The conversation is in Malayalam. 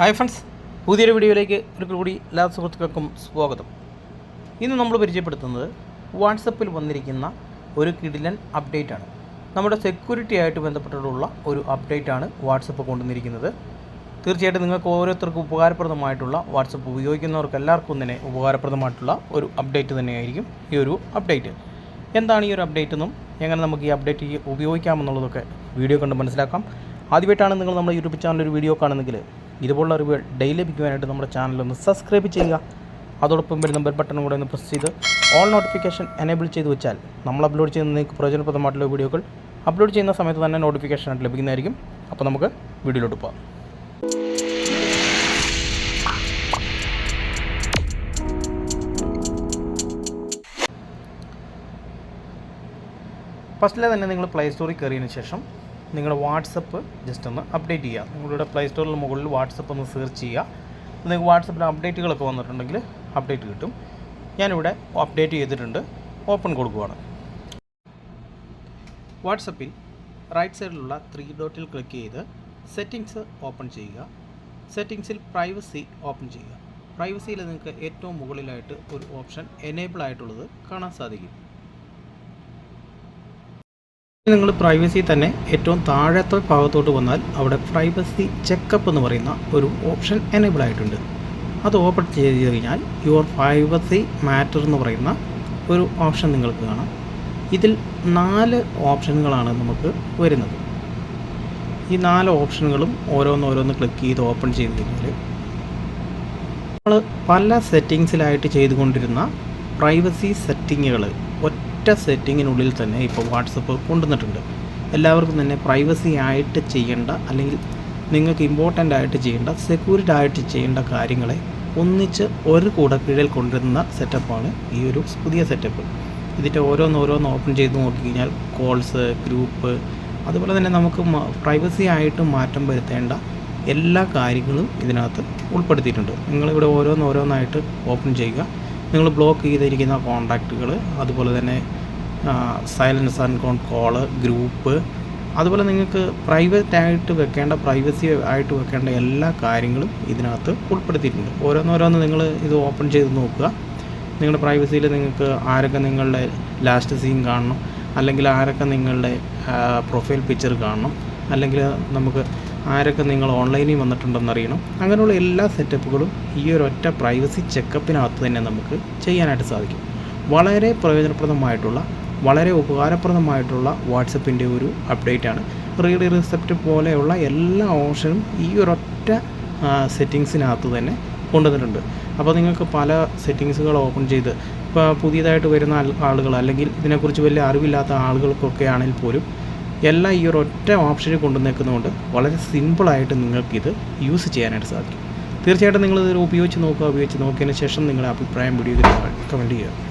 ഹായ് ഫ്രണ്ട്സ് പുതിയൊരു വീഡിയോയിലേക്ക് ഒരിക്കൽ കൂടി എല്ലാ സുഹൃത്തുക്കൾക്കും സ്വാഗതം. ഇന്ന് നമ്മൾ പരിചയപ്പെടുത്തുന്നത് വാട്സപ്പിൽ വന്നിരിക്കുന്ന ഒരു കിടിലൻ അപ്ഡേറ്റ് ആണ്. നമ്മുടെ സെക്യൂരിറ്റി ആയിട്ട് ബന്ധപ്പെട്ടിട്ടുള്ള ഒരു അപ്ഡേറ്റ് ആണ് വാട്സപ്പ് കൊണ്ടുവന്നിരിക്കുന്നത്. തീർച്ചയായിട്ടും നിങ്ങൾക്ക് ഓരോരുത്തർക്കും ഉപകാരപ്രദമായിട്ടുള്ള വാട്സപ്പ് ഉപയോഗിക്കുന്നവർക്ക് എല്ലാവർക്കും തന്നെ ഉപകാരപ്രദമായിട്ടുള്ള ഒരു അപ്ഡേറ്റ് തന്നെയായിരിക്കും ഈ ഒരു അപ്ഡേറ്റ് എന്താണ് ഈ ഒരു അപ്ഡേറ്റ് എന്നും എങ്ങനെ നമുക്ക് ഈ അപ്ഡേറ്റ് ഉപയോഗിക്കാമെന്നുള്ളതൊക്കെ വീഡിയോ കണ്ട് മനസ്സിലാക്കാം. ആദ്യമായിട്ടാണ് നിങ്ങൾ നമ്മുടെ യൂട്യൂബ് ചാനൽ ഒരു വീഡിയോ കാണുന്നെങ്കിൽ ഇതുപോലുള്ള അറിവുകൾ ഡെയിലി ലഭിക്കുവാനായിട്ട് നമ്മുടെ ചാനൽ ഒന്ന് സബ്സ്ക്രൈബ് ചെയ്യുക. അതോടൊപ്പം വരുന്ന ബെൽ ബട്ടൺ കൂടെ ഒന്ന് പ്രസ് ചെയ്ത് ഓൾ നോട്ടിഫിക്കേഷൻ എനേബിൾ ചെയ്ത് വെച്ചാൽ നമ്മൾ അപ്ലോഡ് ചെയ്യുന്ന നിങ്ങൾക്ക് പ്രയോജനപ്രദമായിട്ടുള്ള വീഡിയോകൾ അപ്ലോഡ് ചെയ്യുന്ന സമയത്ത് തന്നെ നോട്ടിഫിക്കേഷൻ ആയിട്ട് ലഭിക്കുന്നതായിരിക്കും. അപ്പോൾ നമുക്ക് വീഡിയോയിലോട്ട് പോകാം ഫസ്റ്റിലെ തന്നെ നിങ്ങൾ പ്ലേ സ്റ്റോറിൽ കയറിയതിന് ശേഷം നിങ്ങളുടെ വാട്സപ്പ് ജസ്റ്റ് ഒന്ന് അപ്ഡേറ്റ് ചെയ്യുക. നിങ്ങളുടെ പ്ലേ സ്റ്റോറിൽ മുകളിൽ വാട്സപ്പ് ഒന്ന് സെർച്ച് ചെയ്യുക. നിങ്ങൾക്ക് വാട്സപ്പിൽ അപ്ഡേറ്റുകളൊക്കെ വന്നിട്ടുണ്ടെങ്കിൽ അപ്ഡേറ്റ് കിട്ടും. ഞാനിവിടെ അപ്ഡേറ്റ് ചെയ്തിട്ടുണ്ട്. ഓപ്പൺ കൊടുക്കുവാണ്. വാട്സപ്പിൽ റൈറ്റ് സൈഡിലുള്ള ത്രീ ഡോട്ടിൽ ക്ലിക്ക് ചെയ്ത് സെറ്റിങ്സ് ഓപ്പൺ ചെയ്യുക. സെറ്റിങ്സിൽ പ്രൈവസി ഓപ്പൺ ചെയ്യുക. പ്രൈവസിയിൽ നിങ്ങൾക്ക് ഏറ്റവും മുകളിലായിട്ട് ഒരു ഓപ്ഷൻ എനേബിൾ ആയിട്ടുള്ളത് കാണാൻ സാധിക്കും. നിങ്ങൾ പ്രൈവസി തന്നെ ഏറ്റവും താഴത്തെ ഭാഗത്തോട്ട് വന്നാൽ അവിടെ പ്രൈവസി ചെക്കപ്പ് എന്ന് പറയുന്ന ഒരു ഓപ്ഷൻ എനേബിൾ ആയിട്ടുണ്ട്. അത് ഓപ്പൺ ചെയ്ത് കഴിഞ്ഞാൽ യുവർ പ്രൈവസി മാറ്റർ എന്ന് പറയുന്ന ഒരു ഓപ്ഷൻ നിങ്ങൾക്ക് കാണാം. ഇതിൽ നാല് ഓപ്ഷനുകളാണ് നമുക്ക് വരുന്നത്. ഈ നാല് ഓപ്ഷനുകളും ഓരോന്നോരോന്ന് ക്ലിക്ക് ചെയ്ത് ഓപ്പൺ ചെയ്ത് കഴിഞ്ഞാൽ നമ്മൾ പല സെറ്റിങ്സിലായിട്ട് ചെയ്തുകൊണ്ടിരുന്ന പ്രൈവസി സെറ്റിങ്ങുകൾ ഒറ്റ സെറ്റിങ്ങിനുള്ളിൽ തന്നെ ഇപ്പോൾ വാട്സപ്പ് കൊണ്ടുവന്നിട്ടുണ്ട്. എല്ലാവർക്കും തന്നെ പ്രൈവസി ആയിട്ട് ചെയ്യേണ്ട അല്ലെങ്കിൽ നിങ്ങൾക്ക് ഇമ്പോർട്ടന്റ് ആയിട്ട് ചെയ്യേണ്ട സെക്യൂരിറ്റി ആയിട്ട് ചെയ്യേണ്ട കാര്യങ്ങളെ ഒന്നിച്ച് ഒരു കൂടെ കീഴിൽ കൊണ്ടുവരുന്ന സെറ്റപ്പാണ് ഈ ഒരു പുതിയ സെറ്റപ്പ് ഇതിന്റെ ഓരോന്നോരോന്ന് ഓപ്പൺ ചെയ്ത് നോക്കിക്കഴിഞ്ഞാൽ കോൾസ് ഗ്രൂപ്പ് അതുപോലെ തന്നെ നമുക്ക് പ്രൈവസി ആയിട്ട് മാറ്റം വരുത്തേണ്ട എല്ലാ കാര്യങ്ങളും ഇതിനകത്ത് ഉൾപ്പെടുത്തിയിട്ടുണ്ട്. നിങ്ങളിവിടെ ഓരോന്നോരോന്നായിട്ട് ഓപ്പൺ ചെയ്യുക. നിങ്ങൾ ബ്ലോക്ക് ചെയ്തിരിക്കുന്ന കോൺടാക്റ്റുകൾ അതുപോലെ തന്നെ സൈലൻസ് ആൻഡ് കോൺ കോൾ ഗ്രൂപ്പ് അതുപോലെ നിങ്ങൾക്ക് പ്രൈവറ്റ് ആയിട്ട് വെക്കേണ്ട പ്രൈവസി ആയിട്ട് വെക്കേണ്ട എല്ലാ കാര്യങ്ങളും ഇതിനകത്ത് ഉൾപ്പെടുത്തിയിട്ടുണ്ട്. ഓരോന്നോരോന്ന് നിങ്ങൾ ഇത് ഓപ്പൺ ചെയ്ത് നോക്കുക. നിങ്ങളുടെ പ്രൈവസിയിൽ നിങ്ങൾക്ക് ആരൊക്കെ നിങ്ങളുടെ ലാസ്റ്റ് സീൻ കാണണം അല്ലെങ്കിൽ ആരൊക്കെ നിങ്ങളുടെ പ്രൊഫൈൽ പിക്ചർ കാണണം അല്ലെങ്കിൽ നമുക്ക് ആരൊക്കെ നിങ്ങൾ ഓൺലൈനിൽ വന്നിട്ടുണ്ടെന്ന് അറിയണം. അങ്ങനെയുള്ള എല്ലാ സെറ്റപ്പുകളും ഈ ഒരു ഒറ്റ പ്രൈവസി ചെക്കപ്പിനകത്ത് തന്നെ നമുക്ക് ചെയ്യാനായിട്ട് സാധിക്കും. വളരെ പ്രയോജനപ്രദമായിട്ടുള്ള വളരെ ഉപകാരപ്രദമായിട്ടുള്ള വാട്സപ്പിന്റെ ഒരു അപ്ഡേറ്റ് ആണ് റീഡ് റിസെപ്റ്റ് പോലെയുള്ള എല്ലാ ഓപ്ഷനും ഈ ഒരൊറ്റ സെറ്റിങ്സിനകത്ത് തന്നെ കൊണ്ടുവന്നിട്ടുണ്ട്. അപ്പോൾ നിങ്ങൾക്ക് പല സെറ്റിങ്സുകൾ ഓപ്പൺ ചെയ്ത് ഇപ്പോൾ പുതിയതായിട്ട് വരുന്ന ആളുകൾ അല്ലെങ്കിൽ ഇതിനെക്കുറിച്ച് വലിയ അറിവില്ലാത്ത ആളുകൾക്കൊക്കെ ആണെങ്കിൽ പോലും എല്ലാം ഈ ഒരു ഒറ്റ ഓപ്ഷനിൽ കൊണ്ടുവന്നേക്കുന്നതുകൊണ്ട് വളരെ സിമ്പിളായിട്ട് നിങ്ങൾക്കിത് യൂസ് ചെയ്യാനായിട്ട് സാധിക്കും. തീർച്ചയായിട്ടും നിങ്ങളിത് ഉപയോഗിച്ച് നോക്കുക. ഉപയോഗിച്ച് നോക്കിയതിന് ശേഷം നിങ്ങളുടെ അഭിപ്രായം വീഡിയോയിൽ കമന്റ് ചെയ്യുക.